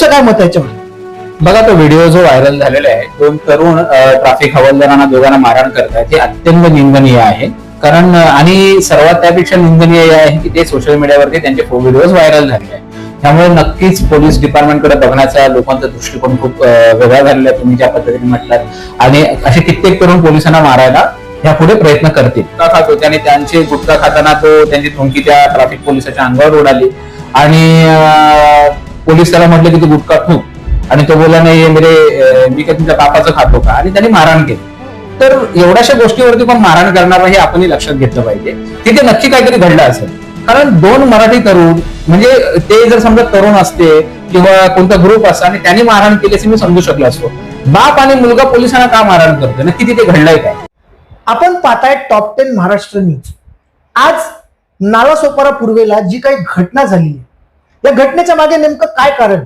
तुमचं काय मत आहे याच्यावर बघा तो व्हिडिओ जो व्हायरल झालेला आहे दोन तरुण ट्रॅफिक हवालदारांना दोघांना मारहाण करतात हे अत्यंत निंदनीय आहे. कारण आणि सर्वात त्यापेक्षा निंदनीय हे आहे की ते सोशल मीडियावरती त्यांचे व्हिडिओज व्हायरल झालेले आहे त्यामुळे नक्कीच पोलीस डिपार्टमेंटकडे बघण्याचा लोकांचा दृष्टिकोन खूप वेगळा झालेला आहे तुम्ही ज्या पद्धतीने म्हटलात. आणि असे कित्येक तरुण पोलिसांना मारायला यापुढे प्रयत्न करतील. खात होते आणि त्यांचे गुटखा खाताना तो त्यांची थुंकी त्या ट्रॅफिक पोलिसाच्या अंगावर उडाली. आणि पोलीस त्याला म्हटले की तू गुटखा ठोक आणि तो बोला नाही हे मेरे मी काय तुमच्या बापाचं खातो का? आणि त्यांनी मारहाण केली. तर एवढ्याशा गोष्टीवरती पण मारहाण करणार हे आपणही लक्षात घेतलं पाहिजे. तिथे नक्की काहीतरी घडलं असेल. कारण दोन मराठी तरुण म्हणजे ते जर समजा तरुण असते किंवा कोणता ग्रुप असता आणि त्यांनी मारहाण केली असं मी समजू शकलो असतो. बाप आणि मुलगा पोलिसांना का मारहाण करतो नक्की तिथे घडलंय काय? आपण पाहताय टॉप टेन महाराष्ट्र न्यूज आज नालासोपारा पूर्वेला जी काही घटना झाली आहे या घटनेच्या मागे नेमकं काय कारण?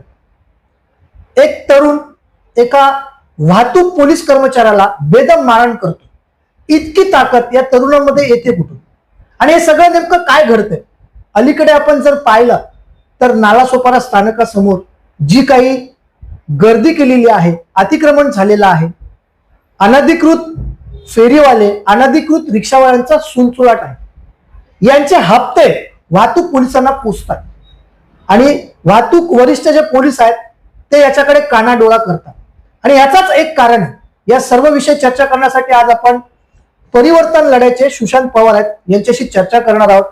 एक तरुण एका वाहतूक पोलीस कर्मचाऱ्याला बेदम मारण करतो. इतकी ताकद या तरुणामध्ये येते कुठून? आणि हे सगळं नेमकं काय घडतंय? अलीकडे आपण जर पाहिलं तर नालासोपारा स्थानकासमोर जी काही गर्दी केलेली आहे अतिक्रमण झालेलं आहे अनधिकृत फेरीवाले अनधिकृत रिक्षावाल्यांचा सुनसुलाट आहे. यांचे हप्ते वाहतूक पोलिसांना पोचतात. आणि वाहतूक वरिष्ठ जे पोलीस आहेत ते याच्याकडे कानाडोळा करतात. आणि याचाच एक कारण आहे. या सर्व विषय चर्चा करण्यासाठी आज आपण परिवर्तन लढ्याचे सुशांत पवार आहेत यांच्याशी चर्चा करणार आहोत.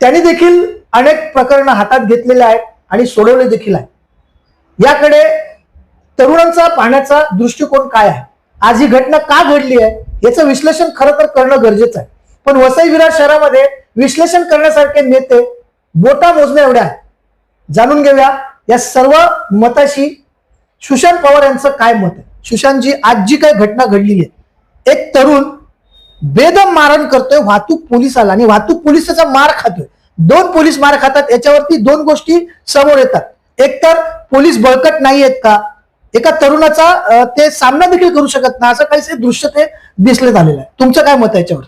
त्यांनी देखील अनेक प्रकरणं हातात घेतलेले आहेत आणि सोडवले देखील आहेत. याकडे तरुणांचा पाहण्याचा दृष्टिकोन काय आहे? आज ही घटना का घडली आहे? याचं विश्लेषण खरं तर करणं गरजेचं आहे. पण वसई विरार शहरामध्ये विश्लेषण करण्यासारखे नेते बोटा मोजण्या एवढ्या जाणून घेऊया या सर्व मताशी सुशांत पवार यांचं काय मत आहे? सुशांतजी आज जी काय घटना घडलेली आहे एक तरुण बेदम मारण करतोय वाहतूक पोलिसाला आणि वाहतूक पोलिसाचा मार खातोय. दोन पोलीस मार खातात याच्यावरती दोन गोष्टी समोर येतात. एक तर पोलीस बळकट नाही आहेत का? एका तरुणाचा ते सामना देखील करू शकत नाही असं काहीसे दृश्य ते दिसले झालेलं आहे. तुमचं काय मत आहे याच्यावर?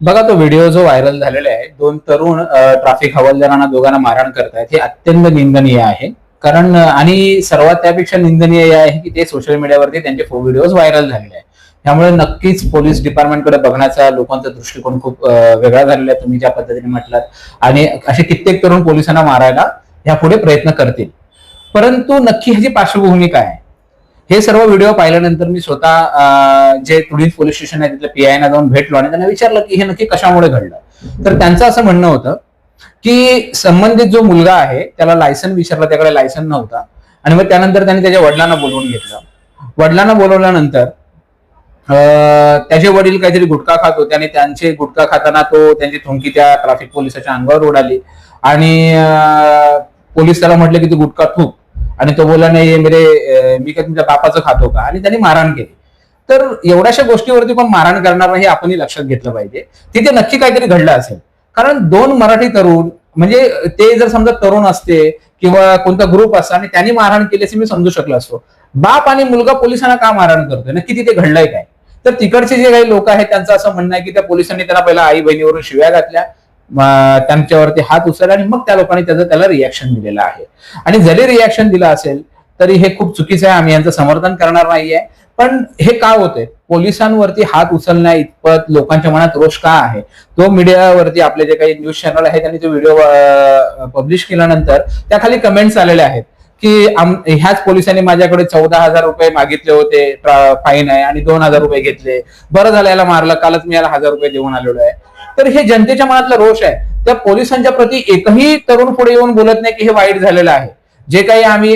बघा तो व्हिडिओ जो व्हायरल झालेला आहे दोन तरुण ट्रॅफिक हवालदारांना दोघांना मारहाण करतायत हे अत्यंत निंदनीय आहे. कारण आणि सर्वात त्यापेक्षा निंदनीय हे आहे की ते सोशल मीडियावरती त्यांचे व्हिडिओज व्हायरल झालेले आहे त्यामुळे नक्कीच पोलीस डिपार्टमेंटकडे बघण्याचा लोकांचा दृष्टिकोन खूप वेगळा झालेला आहे तुम्ही ज्या पद्धतीने म्हटलात. आणि असे कित्येक तरुण पोलिसांना मारायला यापुढे प्रयत्न करतील. परंतु नक्की ह्याची पार्श्वभूमी काय आहे? हे सर्व व्हिडिओ पाहिल्यानंतर मी स्वतः जे तुडीत पोलीस स्टेशन आहे तिथल्या पीआयना जाऊन भेटलो आणि त्यांना विचारलं की हे नक्की कशामुळे घडलं? तर त्यांचं असं म्हणणं होतं की संबंधित जो मुलगा आहे त्याला लायसन विचारला त्याकडे लायसन नव्हता. आणि मग त्यानंतर त्यांनी त्याच्या वडिलांना बोलवून घेतलं. वडिलांना बोलवल्यानंतर त्याचे वडील काहीतरी गुटखा खात होते आणि त्यांचे गुटखा खाताना तो त्यांची थुंकी त्या ट्रॅफिक पोलिसाच्या अंगावर उडाली. आणि पोलीस त्याला म्हटले की तू गुटखा थूक. आणि तो बोलला नाही मेरे मी काय तुमच्या बापाचं खातो का? आणि त्यांनी मारहाण केली. तर एवढ्याशा गोष्टीवरती पण मारहाण करणार हे आपणही लक्षात घेतलं पाहिजे. तिथे नक्की काहीतरी घडलं असेल. कारण दोन मराठी तरुण म्हणजे ते जर समजा तरुण असते किंवा कोणता ग्रुप असता आणि त्यांनी मारहाण केली असे मी समजू शकलो असतो. बाप आणि मुलगा पोलिसांना का मारहाण करतोय? नक्की तिथे घडलंय काय? तर तिकडचे जे काही लोक आहेत त्यांचं असं म्हणणं आहे की त्या पोलिसांनी त्यांना पहिला आई बहिणीवरून शिव्या घातल्या. त्यांच्यावरती हात उचलला आणि मग त्या लोकांनी त्याचं त्याला रिॲक्शन दिलेलं आहे. आणि जरी रिॲक्शन दिलं असेल तरी हे खूप चुकीचं आहे. आम्ही यांचं समर्थन करणार नाहीये. पण हे का होतंय? पोलिसांवरती हात उचलण्या इतपत लोकांच्या मनात रोष का आहे? तो मीडियावरती आपले जे काही न्यूज चॅनल आहे त्यांनी तो व्हिडिओ पब्लिश केल्यानंतर त्याखाली कमेंट्स आलेले आहेत. की ह्याच पोलिसांनी माझ्याकडे चौदा हजार रुपये मागितले होते फाईन आहे आणि दोन हजार रुपये घेतले. बरं झालं याला मारलं. कालच मी याला हजार रुपये देऊन आलेलो आहे. तर हे जनतेच्या मनातला रोष आहे. त्या पोलिसांच्या प्रती एकही तरुण पुढे येऊन बोलत नाही की हे वाईट झालेलं आहे. जे काही आम्ही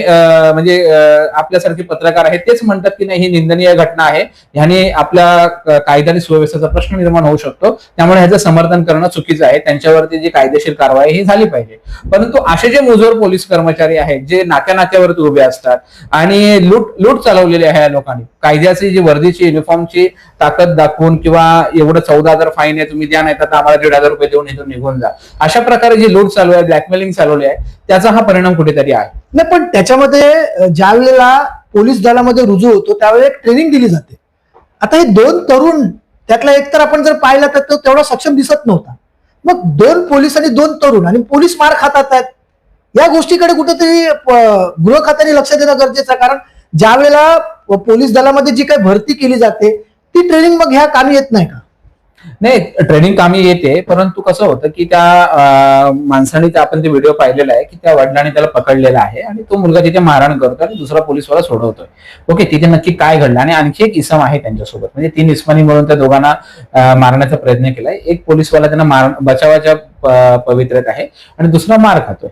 म्हणजे आपल्यासारखे पत्रकार आहेत तेच म्हणतात की नाही ही निंदनीय घटना आहे. ह्याने आपल्या कायदा आणि सुव्यवस्थेचा प्रश्न निर्माण होऊ शकतो. त्यामुळे ह्याचं समर्थन करणं चुकीचं आहे. त्यांच्यावरती जी कायदेशीर कारवाई ही झाली पाहिजे. परंतु असे जे मुजोर पोलीस कर्मचारी आहेत जे नाक्या नाक्यावरती उभे असतात आणि लूट लूट चालवलेली आहे या लोकांनी कायद्याची जी वर्दीची युनिफॉर्मची ताकद दाखवून किंवा एवढं चौदा हजार फाईन आहे तुम्ही द्या नाही तर आम्हाला दीड हजार रुपये देऊन इथून निघून जा. अशा प्रकारे जी लूट चालू आहे ब्लॅकमेलिंग चालवली आहे त्याचा हा परिणाम कुठेतरी आहे. नाही पण त्याच्यामध्ये ज्या वेळेला पोलीस दलामध्ये रुजू होतो त्यावेळेला एक ट्रेनिंग दिली जाते. आता हे दोन तरुण त्यातला एक तर आपण जर पाहिला तर तो तेवढा सक्षम दिसत नव्हता. मग दोन पोलीस आणि दोन तरुण आणि पोलीस मार खातात आहेत. या गोष्टीकडे कुठेतरी गृह खात्याने लक्ष देणं गरजेचं आहे. कारण ज्या वेळेला पोलीस दलामध्ये जी काही भरती केली जाते ती ट्रेनिंग मग ह्या कामी येत नाही का? नाही ट्रेनिंग कामी येते परंतु कसं होतं की त्या माणसाने आपण ते व्हिडिओ पाहिलेला आहे की त्या वडिलांनी त्याला पकडलेला आहे आणि तो मुलगा तिथे मारहाण करतो आणि दुसरा पोलीसवाला सोडवतोय. ओके तिथे नक्की काय घडलं आणि आणखी एक इसम आहे त्यांच्यासोबत. म्हणजे तीन इसमानी मिळून त्या दोघांना मारण्याचा प्रयत्न केलाय. एक पोलीसवाला त्यांना मार बचावाच्या पवित्र्यात आहे आणि दुसरा मार खातोय.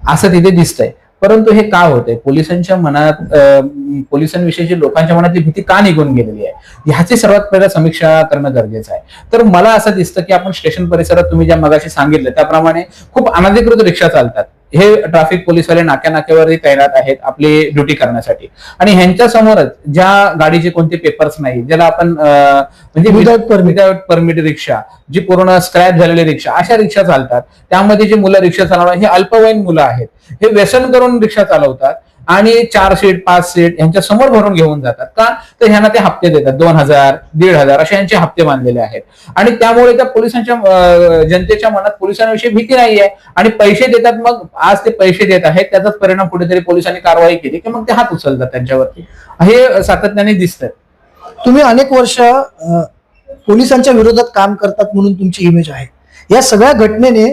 असं तिथे दिसतंय. परंतु हे का होते पोलिसांच्या मनात पोलिसांविषयी पोलिसांविषयीची लोकांच्या मनातली भीती का निघून गेलेली आहे? ह्याची सर्वात पहिला समीक्षा करणं गरजेचं आहे. तर मला असं दिसतं की आपण स्टेशन परिसरात तुम्ही ज्या मगाशी सांगितलं त्याप्रमाणे खूप अनधिकृत रिक्षा चालतात. हे ट्रॅफिक पोलीसवाले नाक्या नाक्यावरती तैनात आहेत आपली ड्युटी करण्यासाठी. आणि ह्यांच्या समोरच ज्या गाडीचे कोणते पेपर्स नाही ज्याला आपण म्हणजे. विदाउट परमिट रिक्षा जी पूर्ण स्क्रॅच झालेली रिक्षा अशा रिक्षा चालतात. त्यामध्ये जी मुलं रिक्षा चालवणार हे अल्पवयीन मुलं आहेत. हे व्यसन करून रिक्षा चालवतात. आणि चार सीट पाच सीट यांच्या समोर भरून घेऊन जातात. का? तर ह्यांना ते हप्ते देतात. दोन हजार दीड हजार असे यांचे हप्ते बांधलेले आहेत. आणि त्यामुळे त्या पोलिसांच्या जनतेच्या मनात पोलिसांविषयी भीती नाहीये. आणि पैसे देतात मग आज ते पैसे देत आहेत त्याचाच परिणाम कुठेतरी पोलिसांनी कारवाई केली की मग ते हात उचलतात त्यांच्यावरती. हे सातत्याने दिसतं तुम्ही अनेक वर्ष पोलिसांच्या विरोधात काम करतात म्हणून तुमची इमेज आहे. या सगळ्या घटनेने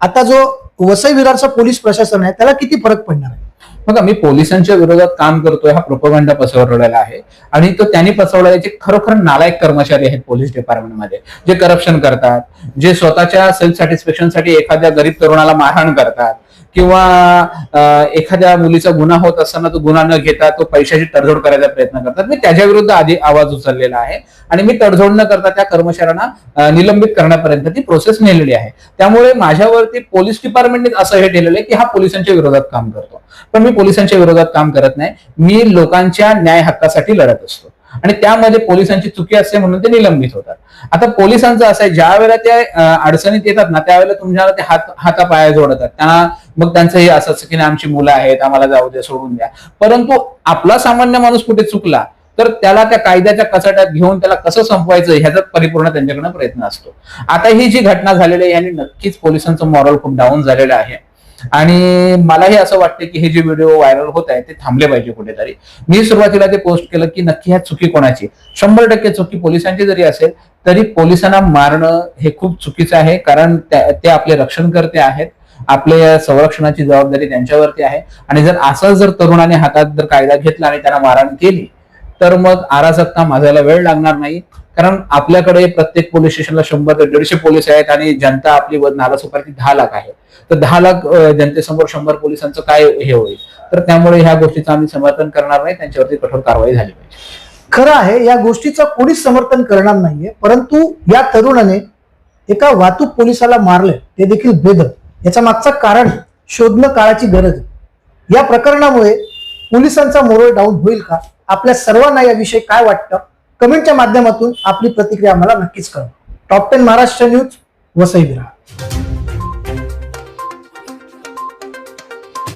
आता जो वसई विरारचा पोलीस प्रशासन आहे त्याला किती फरक पडणार आहे? बघा मी पोलिसांच्या विरोधात काम करतोय हा प्रोपोगंडा पसरवलेला आहे. आणि तो त्यांनी पसरवलेला जे खरोखर नालायक कर्मचारी आहेत पोलीस डिपार्टमेंटमध्ये जे करप्शन करतात जे स्वतःच्या सेल्फ सॅटिस्फॅक्शनसाठी एखाद्या गरीब तरुणाला मारहाण करतात. किंवा एखाद्या मुलीचा गुन्हा होत असताना तो गुन्हा न घेता तो पैशाची तडजोड करायचा प्रयत्न करतात. मी त्याच्या विरुद्ध आधी आवाज उचललेला आहे आणि मी तडजोड न करता त्या कर्मचाऱ्यांना निलंबित करण्यापर्यंत ती प्रोसेस नेलेली आहे. त्यामुळे माझ्यावरती पोलीस डिपार्टमेंटने असं हे ठेवलेलं आहे की हा पोलिसांच्या विरोधात काम करतो. पण मी पोलिसांच्या विरोधात काम करत नाही. मी लोकांच्या न्याय हक्कासाठी लढत असतो. आणि त्यामध्ये पोलिसांची चुकी असते म्हणून ते निलंबित होतात. आता पोलिसांचं असं आहे ज्या वेळेला ते अडचणीत येतात ना त्यावेळेला तुमच्या ते हात हातापाया जोडतात. त्यांना मग त्यांचं हे असं की नाही आमची मुलं आहेत आम्हाला जाऊ द्या सोडून द्या. परंतु आपला सामान्य माणूस कुठे चुकला तर त्याला त्या कायद्याच्या कचाट्यात घेऊन त्याला कसं संपवायचं ह्याचा परिपूर्ण त्यांच्याकडनं प्रयत्न असतो. आता ही जी घटना झालेली आहे याने नक्कीच पोलिसांचं मॉरल खूप डाऊन झालेलं आहे. आणि मलाही असं वाटतं की हे जे व्हिडिओ व्हायरल होत आहे ते थांबले पाहिजे कुठेतरी. मी सुरुवातीला ते पोस्ट केलं की नक्की ह्या चुकी कोणाची? शंभर टक्के चुकी पोलिसांची जरी असेल तरी पोलिसांना मारणं हे खूप चुकीचं आहे कारण त्या- ते आपले रक्षण करते आहेत. आपल्या संरक्षणाची जबाबदारी त्यांच्यावरती आहे. आणि जर असं जर तरुणाने हातात जर कायदा घेतला आणि त्यांना मारहाण केली तर मग अराजकता माझायला वेळ लागणार नाही. कारण आपल्याकडे प्रत्येक पोलीस स्टेशनला शंभर ते दीडशे पोलीस आहेत आणि जनता आपली व नालासोपारती दहा लाख आहे. तर दहा लाख जनतेसमोर शंभर पोलिसांचं काय हे होईल? तर त्यामुळे ह्या गोष्टीचं आम्ही समर्थन करणार नाही. त्यांच्यावरती कठोर कारवाई झाली पाहिजे. खरं आहे या गोष्टीचं कोणीच समर्थन करणार नाहीये. परंतु या तरुणाने एका वाहतूक पोलिसाला मारलं ते देखील बेदर याच्या मागचं कारण शोधणं काळाची गरज या प्रकरणामुळे पोलिसांचा मोरल डाऊन होईल का? आपल्या सर्वांना याविषयी काय वाटतं? कमेंटच्या माध्यमातून आपली प्रतिक्रिया आम्हाला नक्कीच कळवा. Top ten Maharashtra news Vasai Virar